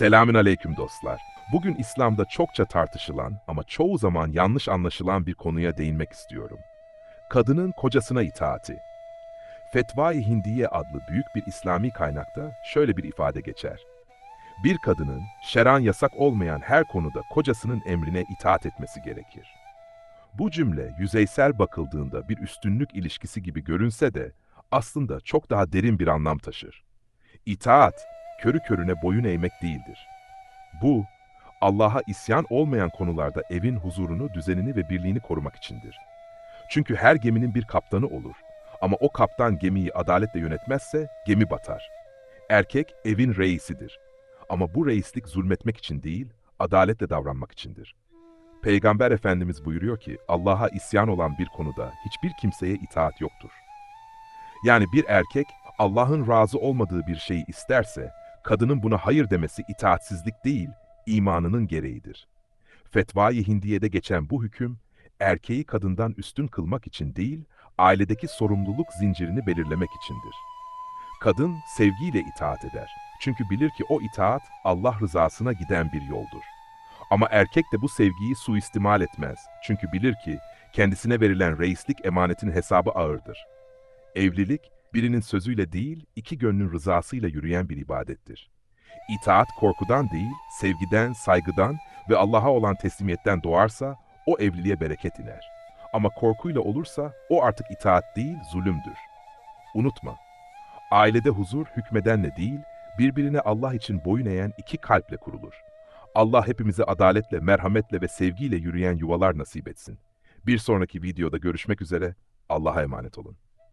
Selamün aleyküm dostlar. Bugün İslam'da çokça tartışılan ama çoğu zaman yanlış anlaşılan bir konuya değinmek istiyorum. Kadının kocasına itaati. Fetva-i Hindiye adlı büyük bir İslami kaynakta şöyle bir ifade geçer. Bir kadının şeran yasak olmayan her konuda kocasının emrine itaat etmesi gerekir. Bu cümle yüzeysel bakıldığında bir üstünlük ilişkisi gibi görünse de aslında çok daha derin bir anlam taşır. İtaat, körü körüne boyun eğmek değildir. Bu, Allah'a isyan olmayan konularda evin huzurunu, düzenini ve birliğini korumak içindir. Çünkü her geminin bir kaptanı olur ama o kaptan gemiyi adaletle yönetmezse gemi batar. Erkek evin reisidir ama bu reislik zulmetmek için değil, adaletle davranmak içindir. Peygamber Efendimiz buyuruyor ki Allah'a isyan olan bir konuda hiçbir kimseye itaat yoktur. Yani bir erkek Allah'ın razı olmadığı bir şeyi isterse, kadının buna hayır demesi itaatsizlik değil, imanının gereğidir. Fetva-i Hindiye'de geçen bu hüküm, erkeği kadından üstün kılmak için değil, ailedeki sorumluluk zincirini belirlemek içindir. Kadın sevgiyle itaat eder. Çünkü bilir ki o itaat Allah rızasına giden bir yoldur. Ama erkek de bu sevgiyi suistimal etmez. Çünkü bilir ki kendisine verilen reislik emanetin hesabı ağırdır. Evlilik, birinin sözüyle değil, iki gönlün rızasıyla yürüyen bir ibadettir. İtaat korkudan değil, sevgiden, saygıdan ve Allah'a olan teslimiyetten doğarsa o evliliğe bereket iner. Ama korkuyla olursa o artık itaat değil, zulümdür. Unutma, ailede huzur hükmedenle değil, birbirine Allah için boyun eğen iki kalple kurulur. Allah hepimize adaletle, merhametle ve sevgiyle yürüyen yuvalar nasip etsin. Bir sonraki videoda görüşmek üzere, Allah'a emanet olun.